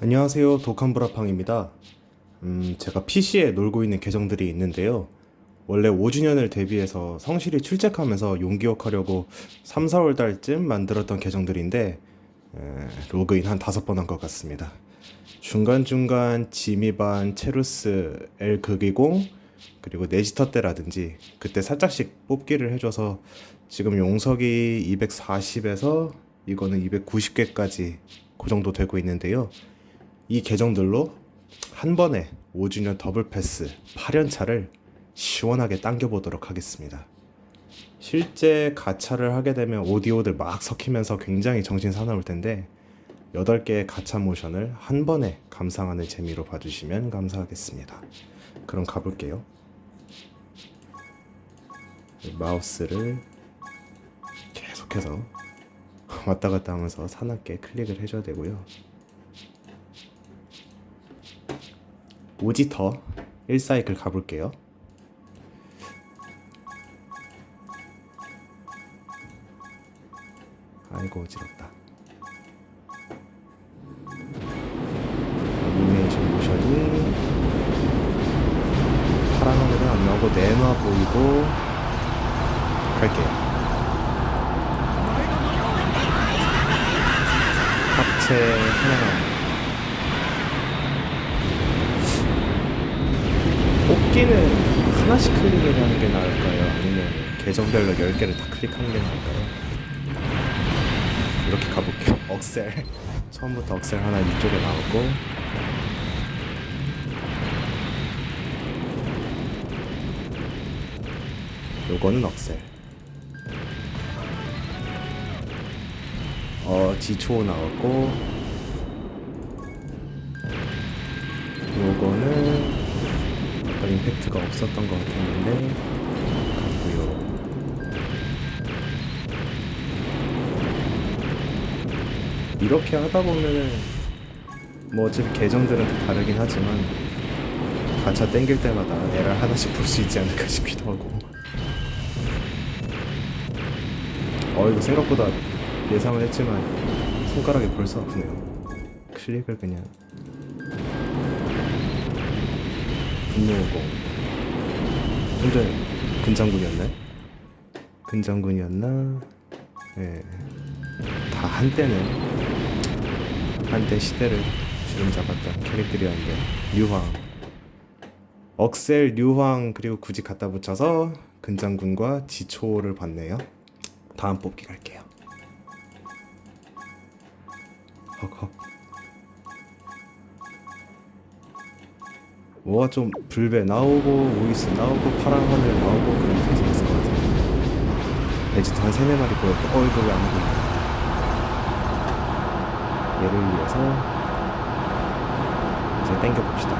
안녕하세요. 독한브라팡입니다. 음, 제가 PC에 놀고 있는 계정들이 있는데요. 원래 5주년을 대비해서 성실히 출첵하면서 용기억하려고 3, 4월 달쯤 만들었던 계정들인데 에, 로그인 한 다섯 번 한 것 같습니다. 중간중간 지미반, 체루스, L 극이공 그리고 네지터 때라든지 그때 살짝씩 뽑기를 해줘서 지금 용석이 240에서 이거는 290개까지 그 정도 되고 있는데요. 이 계정들로 한 번에 5주년 더블 패스 8연차를 시원하게 당겨보도록 하겠습니다. 실제 가차를 하게 되면 오디오들 막 섞이면서 굉장히 정신 사나울 텐데 8개의 가차 모션을 한 번에 감상하는 재미로 봐주시면 감사하겠습니다. 그럼 가볼게요. 마우스를 계속해서 왔다 갔다 하면서 사납게 클릭을 해줘야 되고요. 오지터 1사이클 가볼게요. 아이고 어지럽다. 애니메이션 모션이 파란 하늘은 안 나오고 내놔 보이고 갈게요. 합체 하나가 뽑기는 하나씩 클릭을 하는 게 나을까요? 아니면 계정별로 10개를 다 클릭하는 게 나을까요? 이렇게 가볼게요. 억셀. 처음부터 억셀 하나 이쪽에 나오고 요거는 억셀. 어, 지초 나왔고 임팩트가 없었던 것 같았는데 같고요. 이렇게 하다 보면은 뭐 어차피 계정들은 다 다르긴 하지만 가차 땡길 때마다 에러 하나씩 볼 수 있지 않을까 싶기도 하고 어 이거 생각보다 예상을 했지만 손가락이 벌써 아프네요 클릭을 그냥 분노공 현재 근장군이었나요? 근장군이었나? 예. 다 한때는 한때 시대를 주름잡았던 캐릭들이었는데 류황 억셀, 류황 그리고 굳이 갖다 붙여서 근장군과 지초를 봤네요 다음 뽑기 갈게요 헉헉 뭐가 좀 불배 나오고 오이스 나오고 파란 하늘 나오고 그러면 되게 재밌을 것 같아요. 베지터 한 세네 마리 보였고 어 이거 왜안 보인다 얘를 위해서 이제 땡겨봅시다.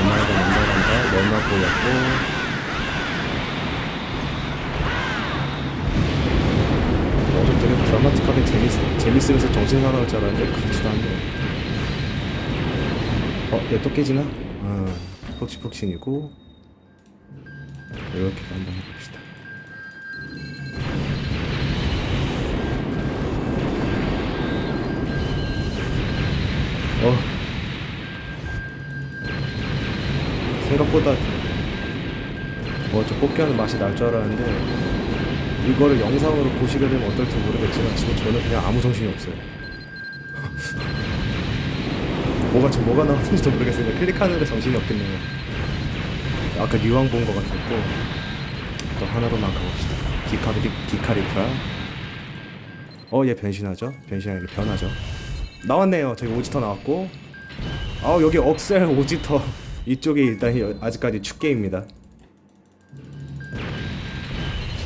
엄마가 넘어간다 연마 보였고. 어, 좀 되게 드라마틱하게 재밌, 재밌으면서 정신 사나울 줄 알았는데 그렇지도 않네요 어, 얘 또 깨지나? 아, 푹신푹신이고. 이렇게 한번 해봅시다. 어. 생각보다 뭐저 뽑기하는 맛이 날 줄 알았는데 이거를 영상으로 보시게 되면 어떨지 모르겠지만 지금 저는 그냥 아무 정신이 없어요 뭐가 지금 뭐가 나왔는지도 모르겠어요 클릭하는데 정신이 없겠네요 아까 뉴왕 본것 같았고 또 하나로만 가봅시다 기카리, 기카리프라 어얘 변신하죠? 변신이 아니라 변하죠 나왔네요. 저기 오지터 나왔고. 아 여기 억셀 오지터 이쪽이 일단 여- 아직까지 축계입니다.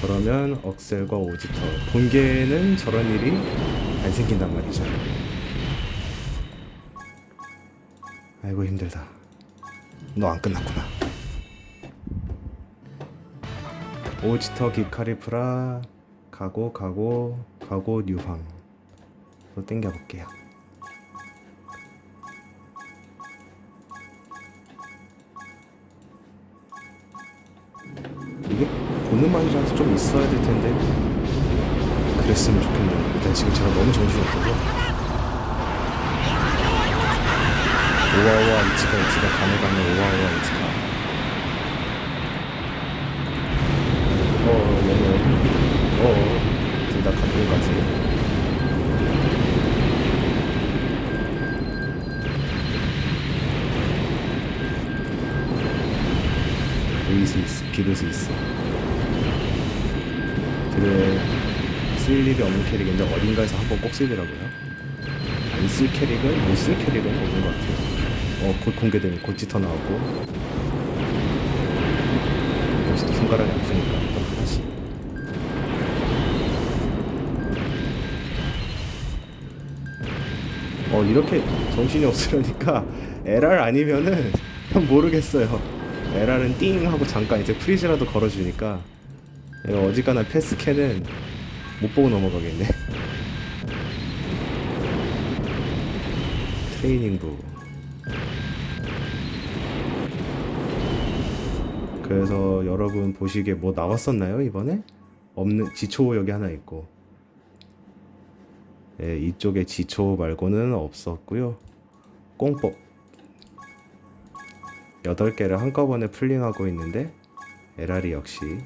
저러면 억셀과 오지터 본계는 저런 일이 안 생긴단 말이죠. 아이고 힘들다. 너 안 끝났구나. 오지터 기카리프라 가고 가고 가고 뉴황 또 땡겨볼게요. 이게 보는 맛이라도 좀 있어야 될 텐데 그랬으면 좋겠네요. 일단 지금 제가 너무 정신이 없어서 오와오와 이치카 이치카. 가네 가네 오와오와 이치카. 어어 얘네 어어. 둘다 감동까지. 보일 수 있어 비를 수 있어. 되게 쓸 일이 없는 캐릭인데 어딘가에서 한 번 꼭 쓰더라고요. 안 쓸 캐릭은 못 쓸 캐릭은 없는 것 같아요 어, 곧 공개되는 고치터 나오고. 역시 또 손가락이 또 하나씩 어 이렇게 정신이 없으려니까 LR 아니면은 모르겠어요. LR은 띵 하고 잠깐 이제 프리즈라도 걸어주니까 어지간한 패스캔은 못 보고 넘어가겠네. 트레이닝부 그래서 여러분 보시기에 뭐 나왔었나요 이번에? 없는 지초 여기 하나 있고. 예, 이쪽에 지초 말고는 없었고요. 꽁법 8개를 한꺼번에 풀링하고 있는데 LR이 역시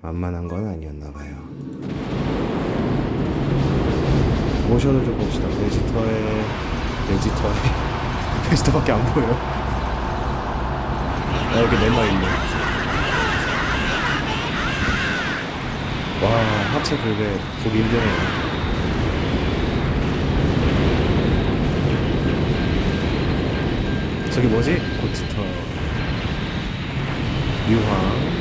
만만한 건 아니었나봐요. 모션을 좀 봅시다. 베지터의 베지터의 베지터밖에 안 보여 아, 여기 넷마 있네. 와, 합체 불배 보기 힘드네요. 저기 뭐지? 고치터. 유황.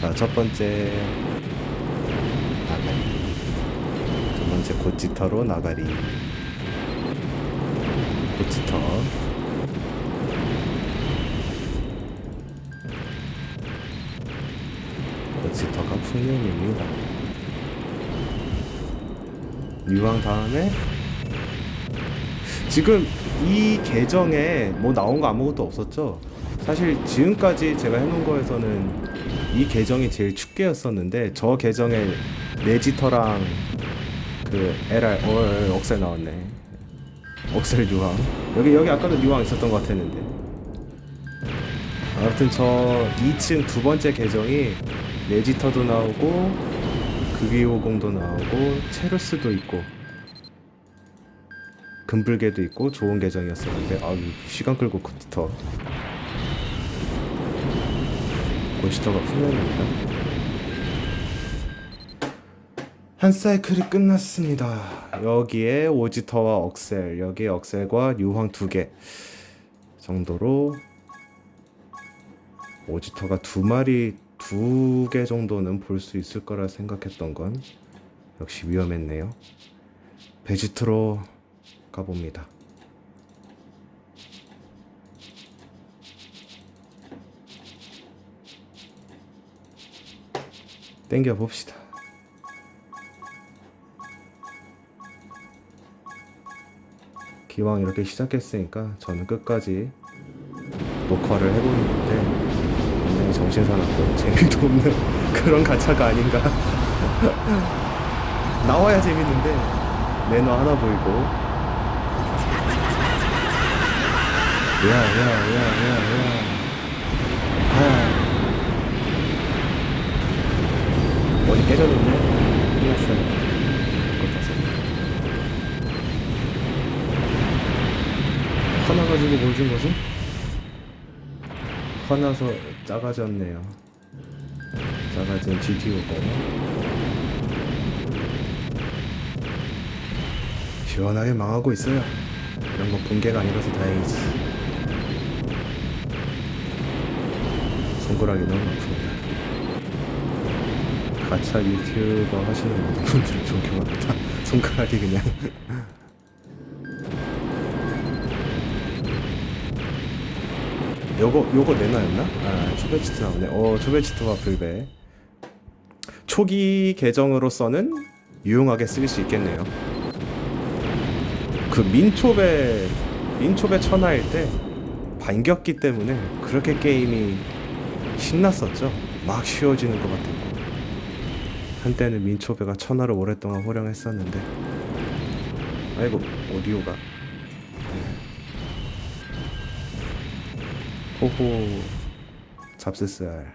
자, 첫 번째. 나가리. 두 번째 고치터로 나가리. 고치터. 풍년입니다. 유황 다음에 지금 이 계정에 뭐 나온 거 아무것도 없었죠? 사실 지금까지 제가 해놓은 거에서는 이 계정이 제일 축계였었는데 저 계정에 네지터랑 그 LR 어 억셀 나왔네 억셀 유황 여기 여기 아까도 유황 있었던 것 같았는데 아무튼 저 2층 두 번째 계정이 레지터도 나오고 극위호공도 나오고 체루스도 있고 금불개도 있고 좋은 계정이었었는데 아 시간 끌고 고치터. 고치터가 풍년입니다 한 사이클이 끝났습니다. 여기에 오지터와 억셀 여기에 억셀과 유황 두 개 정도로 오지터가 두 마리 두 개 정도는 볼 수 있을 거라 생각했던 건 역시 위험했네요. 베지트로 가봅니다. 땡겨 봅시다. 기왕 이렇게 시작했으니까 저는 끝까지 녹화를 해보는 건데 굉장히 정신사납고 재미도 없는 그런 가차가 아닌가. 나와야 재밌는데 매너 하나 보이고. 야야야야야. 아 어디 깨졌는데? 끝났어요. 그것 봐서 하나 가지고 뭘 준 거지? 화나서 작아졌네요. 작아진 GTO가 시원하게 망하고 있어요. 이런 거 붕괴가 아니라서 다행이지. 손가락이 너무 아픕니다. 가차 유튜버 하시는 분들을 존경합니다. 손가락이 그냥 요거 요거 내나였나? 아 초베치트 나오네. 어 초베치트와 불배. 초기 계정으로서는 유용하게 쓰일 수 있겠네요. 그 민초배 민초배 천하일 때 반겼기 때문에 그렇게 게임이 신났었죠. 막 쉬워지는 것 같았고 한때는 민초배가 천하를 오랫동안 호령했었는데 아이고 오디오가 호호. 잡스살.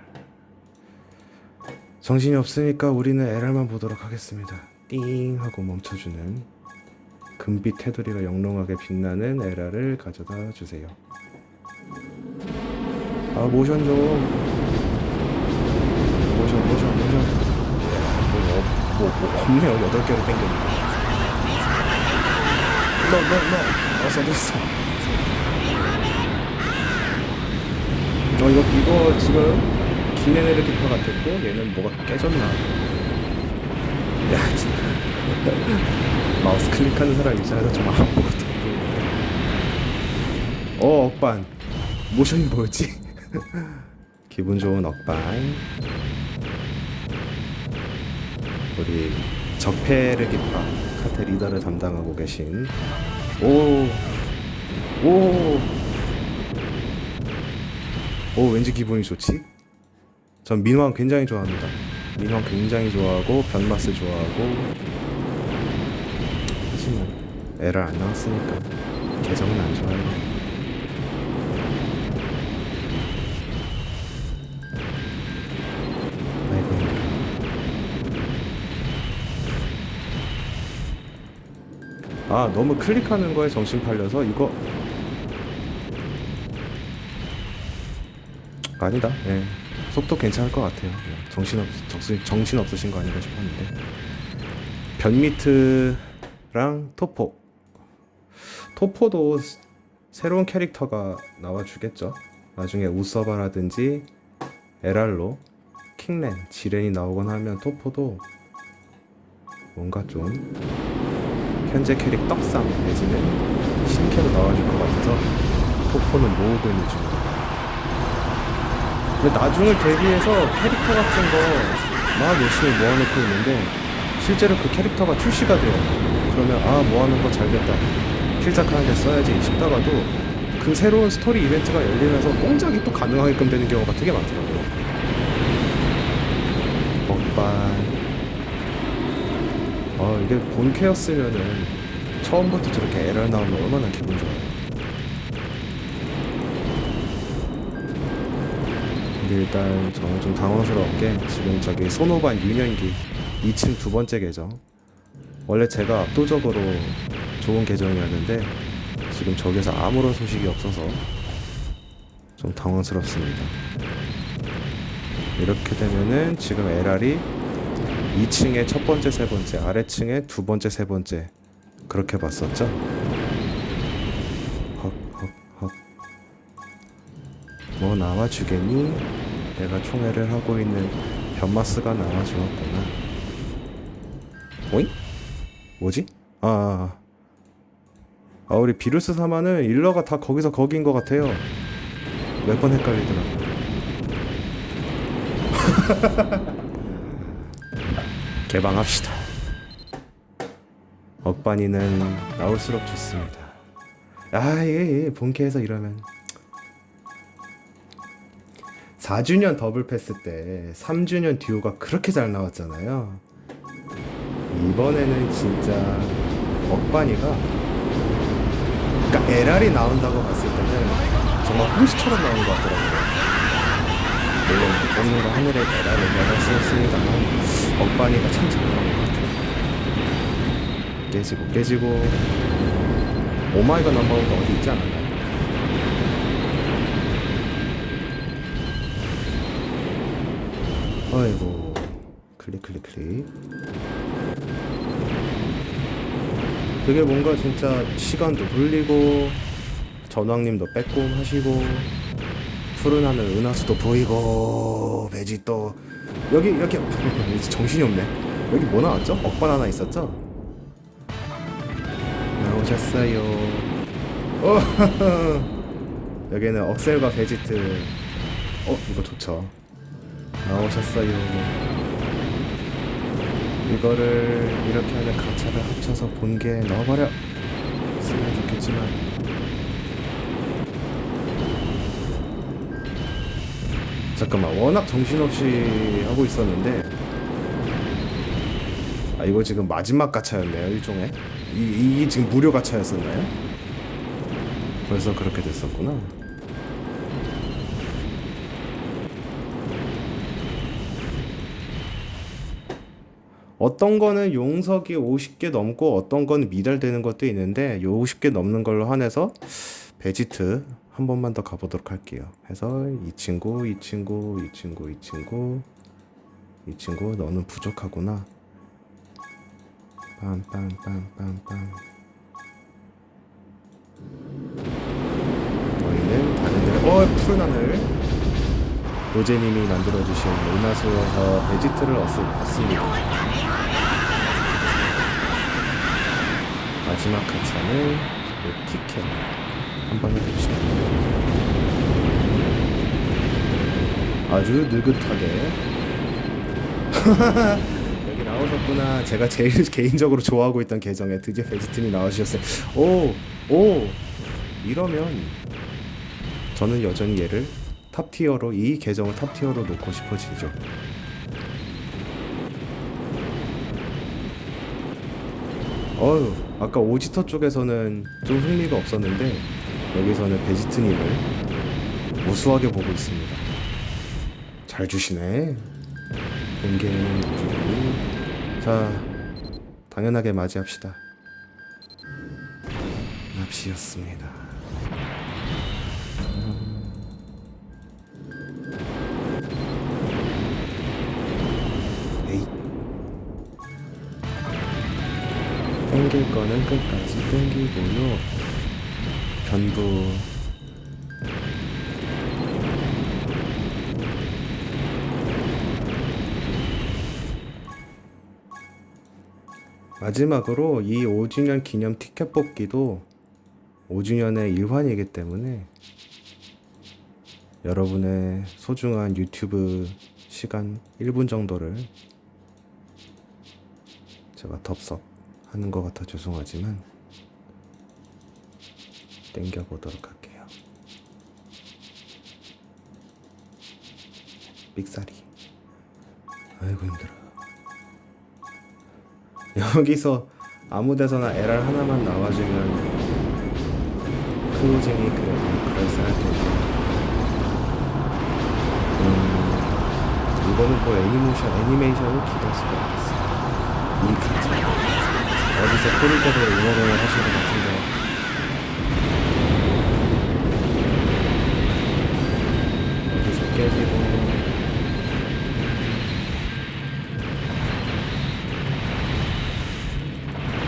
정신이 없으니까 우리는 에랄만 보도록 하겠습니다. 띵 하고 멈춰주는 금빛 테두리가 영롱하게 빛나는 에랄을 가져다 주세요. 아 모션 좀. 모션 모션 모션. 뭐, 어, 뭐, 뭐 없네요. 여덟 개로 땡겼는데 너너너. 어서 됐어 어 이거 이거 지금 기네네르기파 같았고 얘는 뭐가 깨졌나? 야 진짜. 마우스 클릭하는 사람 입장에서 정말 아무것도 어 억반. 모션이 뭐였지? 기분 좋은 억반. 우리 적페르기파 카테 리더를 담당하고 계신. 오. 오. 오 왠지 기분이 좋지? 전 민왕 굉장히 좋아합니다. 민왕 굉장히 좋아하고 변마스 좋아하고 하지만 에러 안 나왔으니까 계정은 안. 아이고 아 너무 클릭하는 거에 정신 팔려서 이거 아니다. 예. 속도 괜찮을 것 같아요. 예. 정신 없 정신 정신 없으신 거 아닌가 싶었는데. 변미트랑 토포. 토포도 스- 새로운 캐릭터가 나와 주겠죠. 나중에 우서바라든지 에랄로, 킹렌, 지렌이 나오곤 하면 토포도 뭔가 좀 현재 캐릭 떡상 내지는 신캐로 나와줄 것 같아서 토포는 모으고 있는 중입니다. 근데 나중을 대비해서 캐릭터 같은 거 막 열심히 모아놓고 있는데 실제로 그 캐릭터가 출시가 돼요. 그러면 아 모아놓은 거 잘 됐다. 필작하는데 써야지 싶다가도 그 새로운 스토리 이벤트가 열리면서 공작이 또 가능하게끔 되는 경우가 되게 많더라고요. 먹반. 아 이게 본캐였으면은 처음부터 저렇게 에러 나오면 얼마나 기분 좋아요. 일단 저는 좀 당황스러운 게 지금 저기 소노반 유년기 2층 두 번째 계정 원래 제가 압도적으로 좋은 계정이었는데 지금 저기서 아무런 소식이 없어서 좀 당황스럽습니다. 이렇게 되면은 지금 LR이 2층에 첫 번째, 세 번째, 아래층에 두 번째, 세 번째 그렇게 봤었죠? 뭐 나와주겠니? 내가 총애를 하고 있는 변마스가 나와주었구나. 오잉? 뭐지? 아, 아, 아 우리 비루스 사마는 일러가 다 거기서 거기인 것 같아요. 몇 번 헷갈리더라고. 개방합시다. 억반이는 나올수록 좋습니다. 아, 예, 예, 본캐에서 이러면 4주년 더블 패스 때 3주년 듀오가 그렇게 잘 나왔잖아요. 이번에는 진짜 억반이가 그러니까 에랄이 나온다고 봤을 때는 정말 홈스처럼 나온 것 같더라고요. 물론 거 하늘에 에랄을 내가 쓰였으니까만 억반이가 참 잘 나온 것 같아요. 깨지고 깨지고 오마이갓 넘버원도 어디 있지 않았나요? 아이고. 클릭 클릭 클릭. 되게 뭔가 진짜 시간도 돌리고 전왕님도 빼꼼 하시고 푸른 하늘 은하수도 보이고 배지 또 여기 이렇게 정신이 없네. 여기 뭐 나왔죠? 억반 하나 있었죠? 나오셨어요. 어, 여기는 억셀과 베지트. 어 이거 좋죠 나오셨어요. 이거를 이렇게 하면 가차를 합쳐서 본게 넣어버려. 쓰면 좋겠지만. 잠깐만 워낙 정신없이 하고 있었는데 아 이거 지금 마지막 가차였네요 일종의 이, 이게 지금 무료 가차였었나요? 벌써 그렇게 됐었구나 어떤 거는 용석이 50개 넘고 어떤 거는 미달되는 것도 있는데 요 50개 넘는 걸로 한해서 베지트 한 번만 더 가보도록 할게요. 해서 이 친구, 이 친구, 이 친구, 이 친구, 이 친구 너는 부족하구나. 빰빰빰빰빰. 너희는 다른 데, 어 푸른 하늘. 로제님이 만들어주신 은하수에서 베지트를 얻, 얻습니다. 마지막 하차는 이 티켓 한번 해봅시다. 아주 느긋하게 여기 나오셨구나. 제가 제일 개인적으로 좋아하고 있던 계정에 드디어 베지트님 나와주셨어요. 오, 오, 이러면 저는 여전히 얘를 탑 티어로 이 계정을 탑 티어로 놓고 싶어지죠. 어휴, 아까 오지터 쪽에서는 좀 흥미가 없었는데 여기서는 베지트님을 우수하게 보고 있습니다. 잘 주시네. 공개는 주고 자 당연하게 맞이합시다. 납시였습니다. 땡길 거는 끝까지 땡기고요. 변부 마지막으로 이 5주년 기념 티켓 뽑기도 5주년의 일환이기 때문에 여러분의 소중한 유튜브 시간 1분 정도를 제가 덥석 하는 것 같아 죄송하지만 땡겨 보도록 할게요. 삑사리. 아이고 힘들어. 여기서 아무 데서나 LR 하나만 나와주면 클로징이 그래도 그럴싸할 텐데. 음, 이거는 뭐 애니메이션, 애니메이션을 기대할 수가 없겠어. 이 가짜. 어디서 코리거로 응원을 하신 것 같은데. 어디서 깨지고.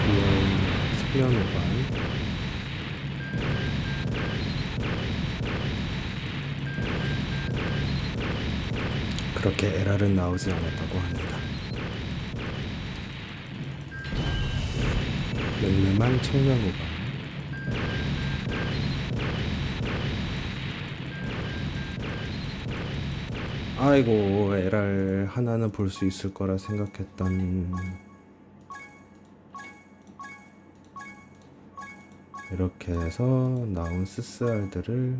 귀여운 소년오반. 그렇게 에라는 나오지 않았다고 합니다. 늠름한 청년오반. 아이고 에랄 하나는 볼 수 있을 거라 생각했던 이렇게 해서 나온 스스알들을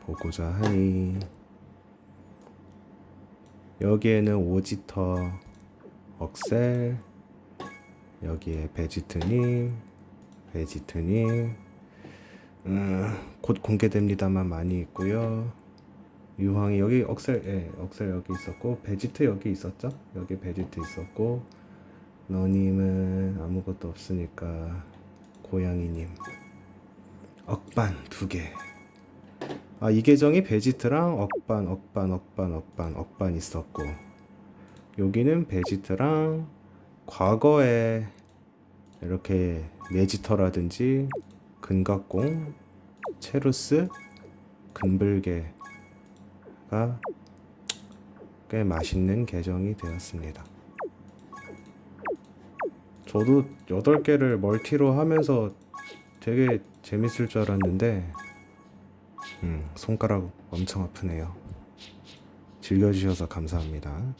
보고자 하니 여기에는 오지터 억셀 여기에 베지트님 베지트님 음, 곧 공개됩니다만 많이 있고요. 유황이 여기 억셀 예 억셀 여기 있었고 베지트 여기 있었죠? 여기 베지트 있었고 너님은 아무것도 없으니까 고양이님 억반 두 개. 아 이 계정이 베지트랑 억반 억반 억반 억반 억반 있었고 여기는 베지트랑 과거에 이렇게 네지터라든지 근각공 체루스 근불개가 꽤 맛있는 계정이 되었습니다. 저도 8개를 멀티로 하면서 되게 재밌을 줄 알았는데 음, 손가락 엄청 아프네요. 즐겨주셔서 감사합니다.